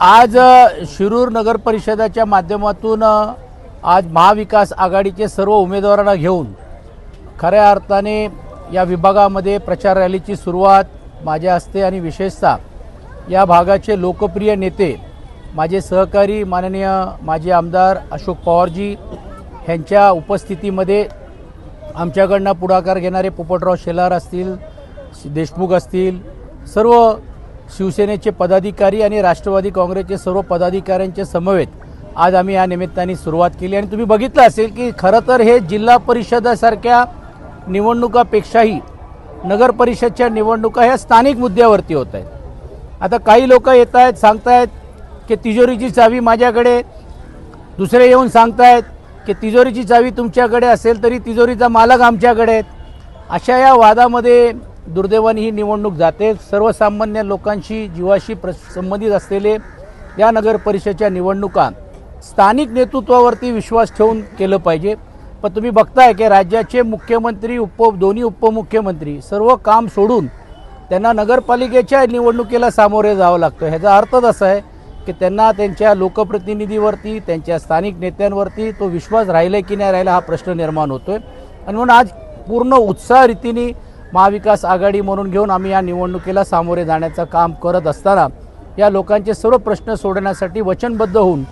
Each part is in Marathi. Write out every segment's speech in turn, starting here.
आज शिरूर नगर परिषदाच्या माध्यमातून आज महाविकास आघाडीचे सर्व उमेदवारांना घेऊन खऱ्या अर्थाने या विभागामध्ये प्रचार रॅलीची सुरुवात माझ्या हस्ते आणि विशेषतः या भागाचे लोकप्रिय नेते माझे सहकारी माननीय माजी आमदार अशोक पवारजी ह्यांच्या उपस्थितीमध्ये आमच्याकडनं पुढाकार घेणारे पोपटराव शेलार असतील देशमुख असतील सर्व शिवसेनेचे पदाधिकारी आणि राष्ट्रवादी काँग्रेसचे सर्व पदाधिकाऱ्यांचे समवेत आज आम्ही या निमित्ताने सुरुवात केली. आणि तुम्ही बघितलं असेल की खरं तर हे जिल्हा परिषदासारख्या निवडणुकापेक्षाही नगर परिषदच्या निवडणुका ह्या स्थानिक मुद्द्यावरती होत आहेत. आता काही लोक येत आहेत सांगतायत की तिजोरीची चावी माझ्याकडे. दुसरे येऊन सांगतायत की तिजोरीची चावी तुमच्याकडे असेल तरी तिजोरीचा मालक आमच्याकडे आहेत. अशा या वादामध्ये दुर्दैवाने ही निवडणूक जाते. सर्वसामान्य लोकांशी जीवाशी प्र संबंधित असलेले या नगर परिषदेच्या निवडणुका स्थानिक नेतृत्वावरती विश्वास ठेवून केलं पाहिजे. पण तुम्ही बघताय की राज्याचे मुख्यमंत्री उप दोन्ही उपमुख्यमंत्री सर्व काम सोडून त्यांना नगरपालिकेच्या निवडणुकीला सामोरे जावं लागतं. ह्याचा अर्थच असा आहे की त्यांना त्यांच्या लोकप्रतिनिधीवरती त्यांच्या स्थानिक नेत्यांवरती तो विश्वास राहिला की नाही राहिला हा प्रश्न निर्माण होतोय. आणि म्हणून आज पूर्ण उत्साह रीतीने महाविकास आघाडी म्हणून घेऊन आम्ही या निवडणुकीला सामोरे जाण्याचं काम करत असताना या लोकांचे सर्व प्रश्न सोडण्यासाठी वचनबद्ध होऊन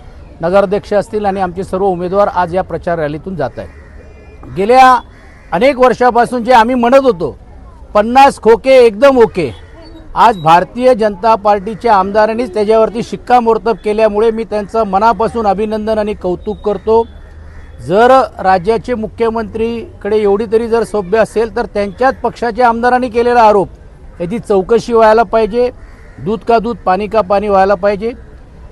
नगराध्यक्ष असतील आणि आमचे सर्व उमेदवार आज या प्रचार रॅलीतून जात आहेत. गेल्या अनेक वर्षापासून जे आम्ही म्हणत होतो पन्नास खोके एकदम ओके. आज भारतीय जनता पार्टीच्या आमदारांनीच त्याच्यावरती शिक्कामोर्तब केल्यामुळे मी त्यांचं मनापासून अभिनंदन आणि कौतुक करतो. जर राज्याचे मुख्यमंत्रीकडे एवढी तरी जर सभ्य असेल तर त्यांच्याच पक्षाच्या आमदारांनी केलेला आरोप. याची चौकशी व्हायला पाहिजे दूध का दूध पाणी का पाणी व्हायला पाहिजे.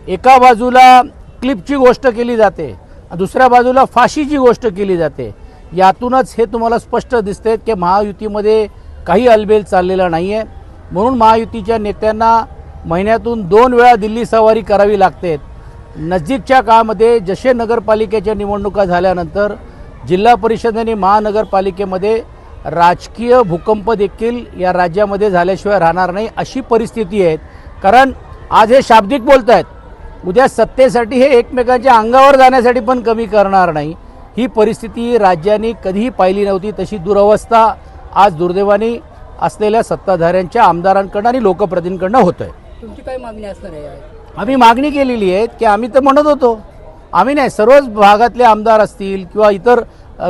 एका बाजूला क्लिपची गोष्ट केली जाते दुसऱ्या बाजूला फाशीची गोष्ट केली जाते. यातूनच हे तुम्हाला स्पष्ट दिसते की महायुतीमध्ये काही अलबेल चाललेला नाही आहे म्हणून महायुतीच्या नेत्यांना महिन्यातून दोन वेळा दिल्ली सवारी करावी लागते. नजीकच्या काळामध्ये जसे नगरपालिकेच्या निवडणुका झाल्यानंतर जिल्हा परिषद आणि महानगरपालिकेमध्ये राजकीय भूकंप देखील या राज्यामध्ये झाल्याशिवाय राहणार नाही अशी परिस्थिती आहे. कारण आज हे शाब्दिक बोलत आहेत उद्या सत्तेसाठी हे एकमेकांच्या अंगावर जाण्यासाठी पण कमी करणार नाही. ही परिस्थिती राज्याने कधीही पाहिली नव्हती तशी दुरवस्था आज दुर्दैवाने असलेल्या सत्ताधाऱ्यांच्या आमदारांकडनं आणि लोकप्रतिनिधींकडनं आहे तुमची काय मागणी असणार आहे आम्ही मागणी केलेली आहे की आम्ही तर म्हणत होतो. आम्ही नाही सर्वच भागातले आमदार असतील किंवा इतर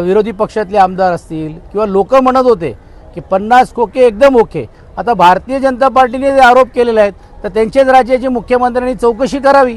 विरोधी पक्षातले आमदार असतील किंवा लोक म्हणत होते की पन्नास खोके एकदम ओके. आता भारतीय जनता पार्टीने जे आरोप केलेले आहेत तर त्यांच्याच राज्याची मुख्यमंत्र्यांनी चौकशी करावी.